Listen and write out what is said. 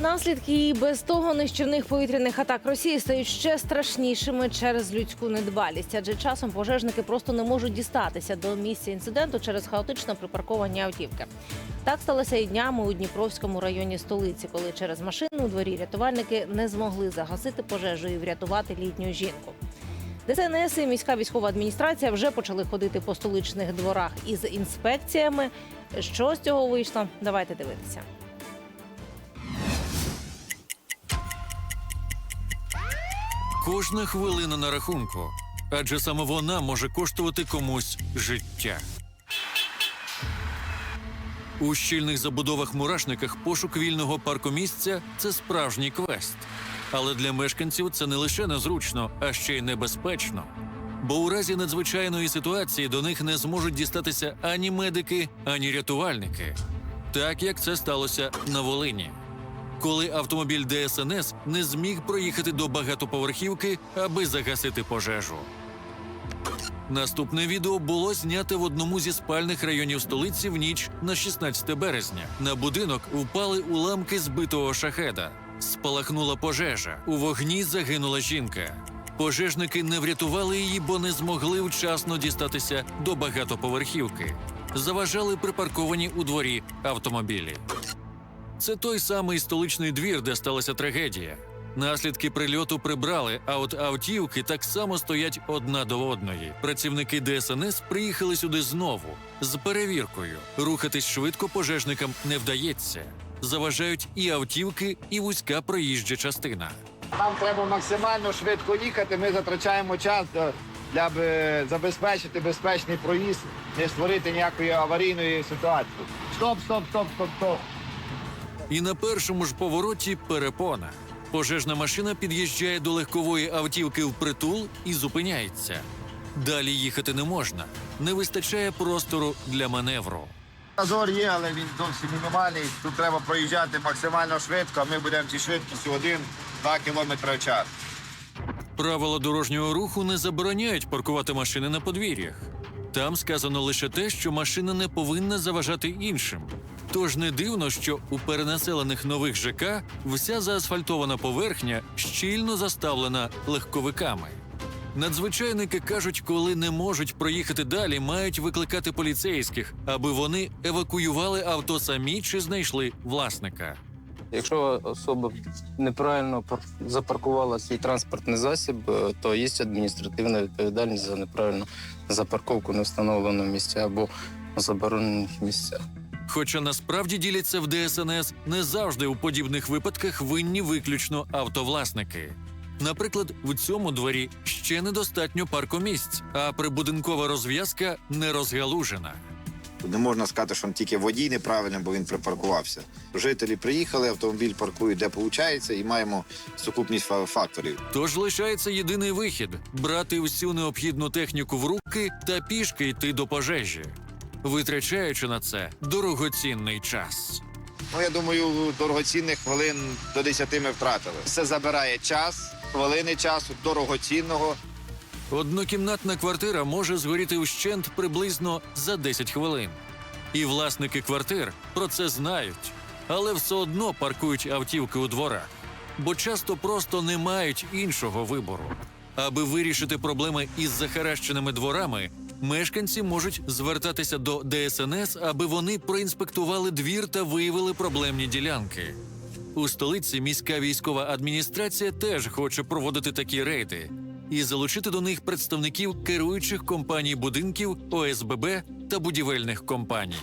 Наслідки і без того нищівних повітряних атак Росії стають ще страшнішими через людську недбалість. Адже часом пожежники просто не можуть дістатися до місця інциденту через хаотичне припарковані автівки. Так сталося і днями у Дніпровському районі столиці, коли через машину у дворі рятувальники не змогли загасити пожежу і врятувати літню жінку. ДСНС і міська військова адміністрація вже почали ходити по столичних дворах із інспекціями. Що з цього вийшло? Давайте дивитися. Кожна хвилина на рахунку, адже саме вона може коштувати комусь життя. У щільних забудовах мурашниках пошук вільного паркомісця це справжній квест. Але для мешканців це не лише незручно, а ще й небезпечно. Бо у разі надзвичайної ситуації до них не зможуть дістатися ані медики, ані рятувальники, так як це сталося на Волині коли автомобіль ДСНС не зміг проїхати до багатоповерхівки, аби загасити пожежу. Наступне відео було знято в одному зі спальних районів столиці в ніч на 16 березня. На будинок впали уламки збитого шахеда. Спалахнула пожежа. У вогні загинула жінка. Пожежники не врятували її, бо не змогли вчасно дістатися до багатоповерхівки. Заважали припарковані у дворі автомобілі. Це той самий столичний двір, де сталася трагедія. Наслідки прильоту прибрали, а от автівки так само стоять одна до одної. Працівники ДСНС приїхали сюди знову з перевіркою. Рухатись швидко пожежникам не вдається. Заважають і автівки, і вузька проїжджа частина. Нам треба максимально швидко їхати. Ми затрачаємо час до- для забезпечити безпечний проїзд, не створити ніякої аварійної ситуації. Стоп, стоп, стоп, стоп, стоп. І на першому ж повороті перепона. Пожежна машина під'їжджає до легкової автівки впритул і зупиняється. Далі їхати не можна. Не вистачає простору для маневру. Зазор є, але він зовсім мінімальний. Тут треба проїжджати максимально швидко. Ми будемо зі швидкістю 1-2 км в час. Правила дорожнього руху не забороняють паркувати машини на подвір'ях. Там сказано лише те, що машина не повинна заважати іншим. Тож не дивно, що у перенаселених нових ЖК вся заасфальтована поверхня щільно заставлена легковиками. Надзвичайники кажуть, коли не можуть проїхати далі, мають викликати поліцейських, аби вони евакуювали авто самі чи знайшли власника. Якщо особа неправильно пар- запаркувала свій транспортний засіб, е, то є адміністративна відповідальність за неправильну запарковку на встановленому місці або заборонених місцях. Хоча насправді діляться в ДСНС не завжди у подібних випадках винні виключно автовласники. Наприклад, в цьому дворі ще недостатньо паркомісць, а прибудинкова розв'язка не розгалужена. Не можна сказати, що тільки водій неправильний, бо він припаркувався. Жителі приїхали, автомобіль паркують, де виходить, і маємо сукупність факторів. Тож лишається єдиний вихід брати всю необхідну техніку в руки та пішки йти до пожежі, витрачаючи на це дорогоцінний час. Ну, я думаю, дорогоцінних хвилин до 10 ми втратили. Це забирає час, хвилини часу, дорогоцінного. Однокімнатна квартира може згоріти вщент приблизно за 10 хвилин. І власники квартир про це знають, але все одно паркують автівки у дворах, бо часто просто не мають іншого вибору. Аби вирішити проблеми із захаращеними дворами, мешканці можуть звертатися до ДСНС, аби вони проінспектували двір та виявили проблемні ділянки. У столиці міська військова адміністрація теж хоче проводити такі рейди і залучити до них представників керуючих компаній будинків, ОСББ та будівельних компаній.